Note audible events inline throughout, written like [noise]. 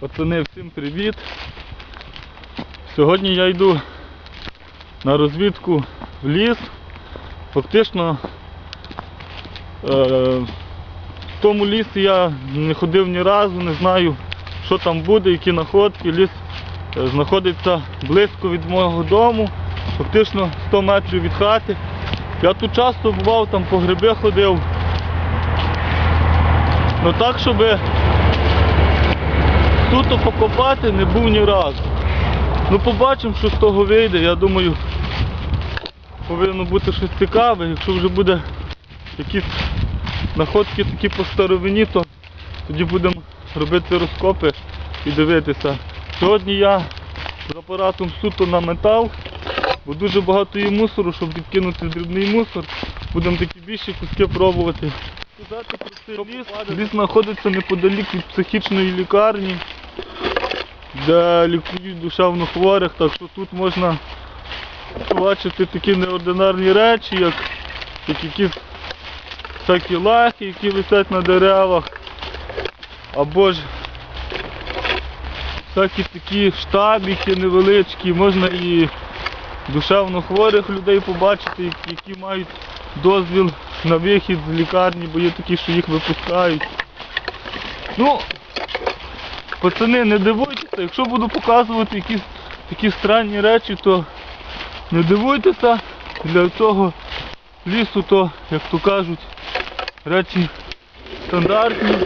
Пацани, всім привіт! Сьогодні я йду на розвідку в ліс. Фактично е, в тому лісі я не ходив ні разу, не знаю, що там буде, які находки. Ліс е, знаходиться близько від мого дому, фактично 100 метрів від хати. Я тут часто бував, там по гриби ходив. Ну так, щоб тут покопати не був ні разу. Ну побачимо, що з того вийде. Я думаю, повинно бути щось цікаве. Якщо вже буде якісь знаходки такі по старовині, то тоді будемо робити розкопи і дивитися. Сьогодні я з апаратом суто на метал, бо дуже багато є мусору, щоб відкинути дрібний мусор. Будемо такі більші куски пробувати. Ліс. Ліс знаходиться неподалік від психічної лікарні, де лікують душевно хворих, так що тут можна побачити такі неординарні речі, як, як всякі лахи, які висять на деревах, або ж всякі такі штабіки невеличкі, можна і душевно хворих людей побачити, які мають дозвіл на вихід з лікарні, бо є такі, що їх випускають. Ну, пацани, не дивуйтеся, якщо буду показувати якісь такі странні речі, то не дивуйтеся, для цього лісу то, як то кажуть, речі стандартні.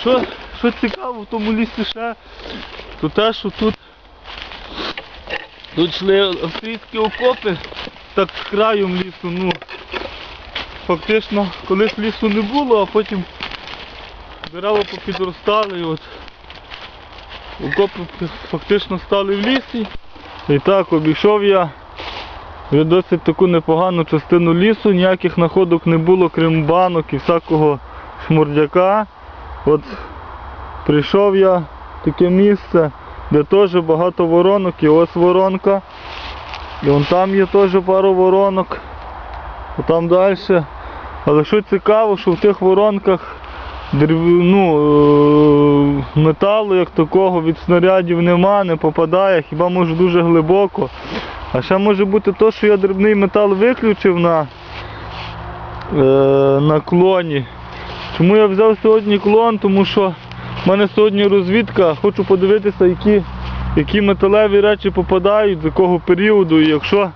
Що, що цікаво в тому лісі ще, то те, що тут Тут йшли австрійські окопи так з краєм лісу, ну фактично колись лісу не було, а потім дерева попідростали і от окопи фактично стали в лісі. І так обійшов я вже досить таку непогану частину лісу, ніяких находок не було, крім банок і всякого шмурдяка. От прийшов я в таке місце, де теж багато воронок, і ось воронка. І вон там є теж пару воронок. А там далі. Але що цікаво, що в тих воронках дрів... ну, е, металу як такого від снарядів нема, не попадає, хіба може дуже глибоко. А ще може бути то, що я дрібний метал виключив на, е, на клоні. Чому я взяв сьогодні клон? Тому що в мене сьогодні розвідка, хочу подивитися, які, які металеві речі попадають, з якого періоду. І якщо,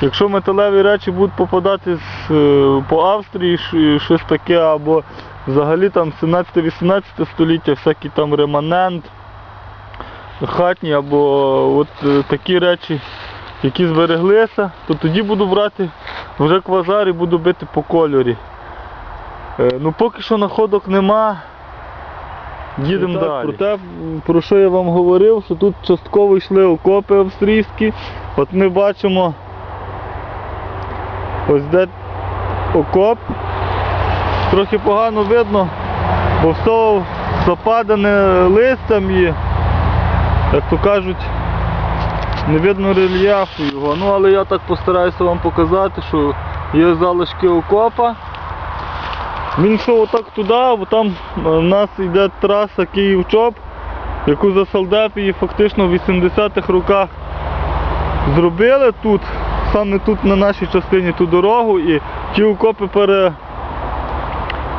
якщо металеві речі будуть попадати з, е, по Австрії, щось таке, або взагалі там 17-18 століття, всякий там реманент, хатні, або от е, такі речі, які збереглися, то тоді буду брати вже квазар і буду бити по кольорі. Е, Ну поки що находок нема. Їдемо далі. Про те, про що я вам говорив, що тут частково йшли окопи австрійські. От ми бачимо ось де окоп. Трохи погано видно, бо все западане листям і, як то кажуть, не видно рельєфу його. Ну але я так постараюся вам показати, що є залишки окопа. Він йшов отак туди, бо там е, в нас йде траса Київ-Чоп, яку за Салдепії фактично в 80-х роках зробили тут, саме тут на нашій частині ту дорогу і ті окопи пере,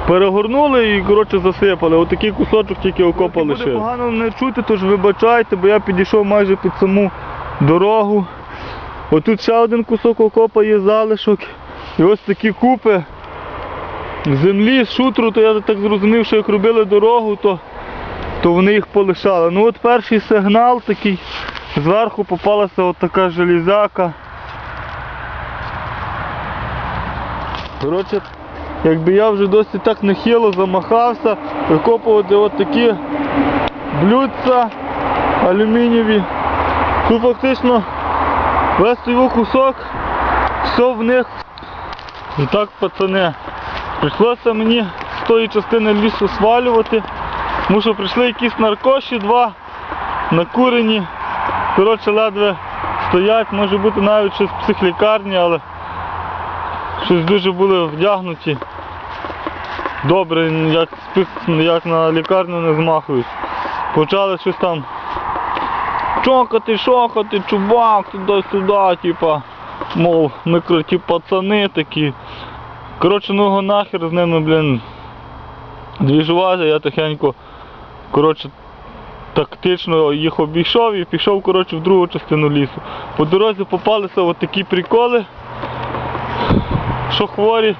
перегорнули і коротше засипали. Отакий кусочок тільки окопа лишили. Буде погано не чути, тож вибачайте, бо я підійшов майже під саму дорогу. Отут ще один кусок окопа є залишок. І ось такі купи землі з шутру, то я так зрозумів, що як робили дорогу, то, то вони їх полишали. Ну от перший сигнал такий, зверху попалася от така железяка. Коротше, якби я вже досить так нехило замахався, викопувати от такі блюдця алюмінієві. Тут фактично весь його кусок, все в них. І так, пацани, прийшлося мені з тої частини лісу свалювати, тому що прийшли якісь наркоші, два накурені. Коротше, ледве стоять, може бути навіть щось з психлікарні, але щось дуже були вдягнуті. Добре, як, як на лікарню не змахують. почали щось там чокати, шокати, чувак, туди-сюди, типа, мов, ми пацани такі. Коротше, ну його нахер з ними, блін, двіжувати, я тихенько, коротше, тактично їх обійшов і пішов, коротше, в другу частину лісу. По дорозі попалися от такі приколи, що хворі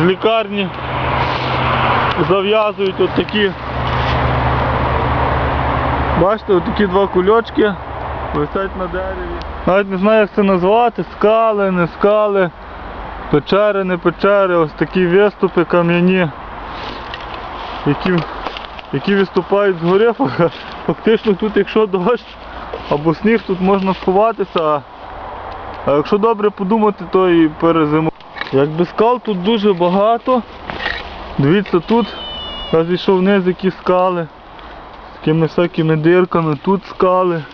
з лікарні зав'язують от такі. Бачите, от два кульочки висять на дереві. Навіть не знаю, як це назвати, скали, не скали, печери, не печери, ось такі виступи кам'яні, які, які виступають згори. Фак- [laughs] Фактично тут, якщо дощ або сніг, тут можна сховатися, а, якщо добре подумати, то і перезимувати. Якби скал тут дуже багато. Дивіться тут, я зійшов вниз які скали. З такими всякими дирками, тут скали.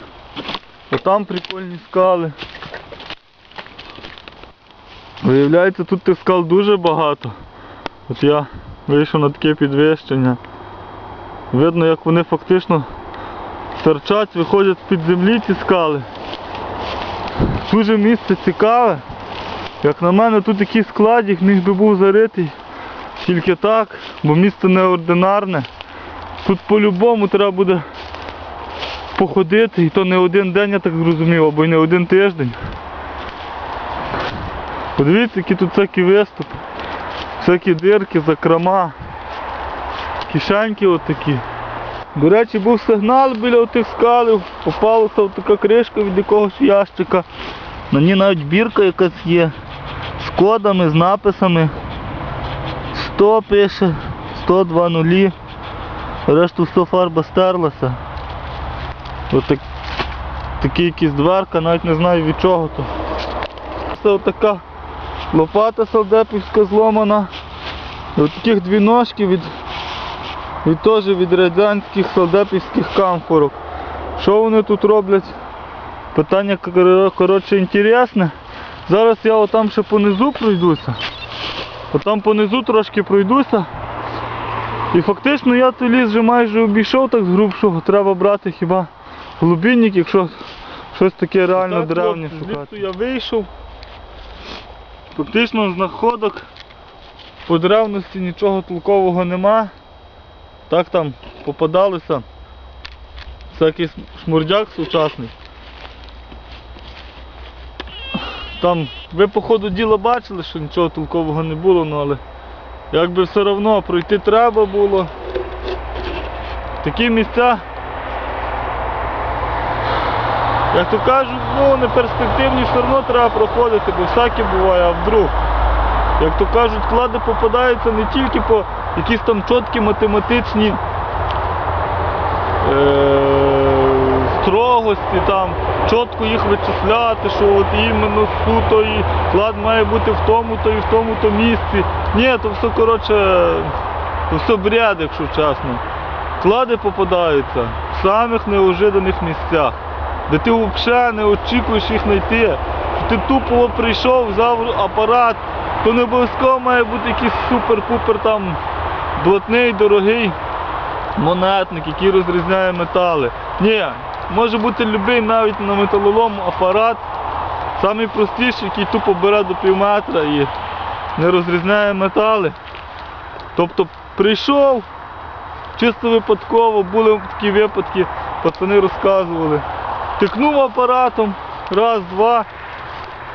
Отам прикольні скали. Виявляється, тут тих скал дуже багато. От я вийшов на таке підвищення. Видно, як вони фактично торчать, виходять з-під землі ці скали. Дуже місце цікаве. Як на мене, тут такий складик міг би був заритий тільки так, бо місце неординарне. Тут по-любому треба буде походити, і то не один день, я так зрозумів, або й не один тиждень. Подивіться, які тут всякі виступи, всякі дирки, закрома, кишеньки отакі. До речі, був сигнал біля тих скалів, попалася така кришка від якогось ящика. На ній навіть бірка якась є з кодами, з написами. 100 пише, 102 нулі. Решту все фарба стерлася. Ось так, такі якісь дверка, навіть не знаю від чого то. Це отака лопата солдепівська зломана. От таких дві ножки від, від теж від радянських солдепівських камфорок. Що вони тут роблять? Питання коротше інтересне. Зараз я отам ще понизу пройдуся. Отам понизу трошки пройдуся. І фактично я той ліс вже майже обійшов так з грубшого. Треба брати хіба глибинник, якщо щось таке реально Так, древнє шукати. я вийшов. Фактично знаходок по древності нічого толкового нема. Так там попадалися. Всякий шмурдяк сучасний. Там ви по ходу діла бачили, що нічого толкового не було, ну але якби все одно пройти треба було. Такі місця, як то кажуть, ну не перспективні все одно треба проходити, бо всяке буває, а вдруг. Як то кажуть, клади попадаються не тільки по якісь там чіткі математичні е, строгості, там, чітко їх вичисляти, що от іменно суто і клад має бути в тому-то і в тому-то місці. Ні, то все коротше, все бред, якщо чесно. Клади попадаються в самих неожиданих місцях, де ти взагалі не очікуєш їх знайти. Ти тупо прийшов, взяв апарат, то не обов'язково має бути якийсь супер-пупер там блатний, дорогий монетник, який розрізняє метали. Ні, може бути будь-який навіть на металолом апарат, самий простіший, який тупо бере до пів метра і не розрізняє метали. Тобто прийшов, чисто випадково, були такі випадки, пацани розказували. Тикнув апаратом, раз, два.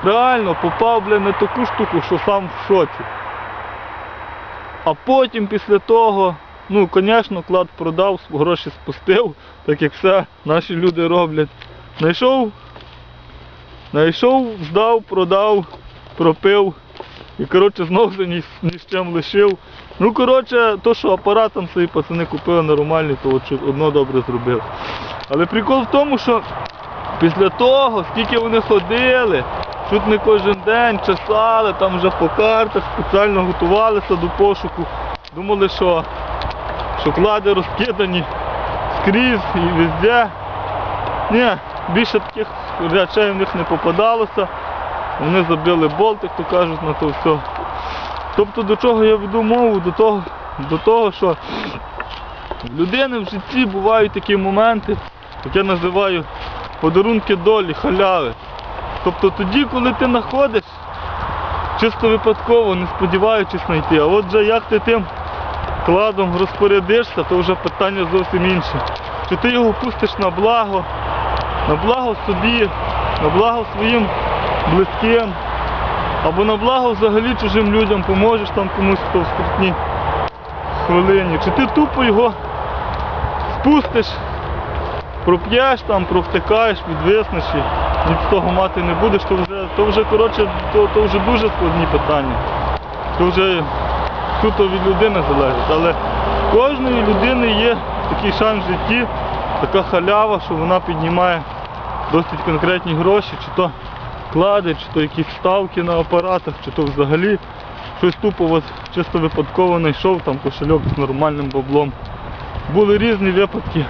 Реально попав бля, на таку штуку, що сам в шоці. А потім після того, ну, звісно, клад продав, гроші спустив, так як все наші люди роблять. Знайшов, знайшов, здав, продав, пропив. І коротше знову вже ні, ні з чим лишив. Ну, коротше, то, що апарат там свої пацани купили нормальний, то одно добре зробив. Але прикол в тому, що після того, скільки вони ходили, чуть не кожен день чесали, там вже по картах спеціально готувалися до пошуку. Думали, що, що клади розкидані скрізь і везде. Ні, більше таких речей в них не попадалося. Вони забили болт, як то кажуть, на то все. Тобто до чого я веду мову? До того, до того що В людини в житті бувають такі моменти, як я називаю подарунки долі, халяви. Тобто тоді, коли ти знаходиш, чисто випадково, не сподіваючись знайти. А от же як ти тим кладом розпорядишся, то вже питання зовсім інше. Чи ти його пустиш на благо, на благо собі, на благо своїм близьким, або на благо взагалі чужим людям поможеш там комусь, хто в скрутній хвилині. Чи ти тупо його спустиш, проп'єш там, провтикаєш, відвиснеш і з того мати не будеш, то вже, то вже коротше, то, то вже дуже складні питання. То вже суто від людини залежить. Але в кожної людини є такий шанс в житті, така халява, що вона піднімає досить конкретні гроші, чи то клади, чи то якісь ставки на апаратах, чи то взагалі щось тупо от, чисто випадково знайшов там кошельок з нормальним баблом. Були різні випадки.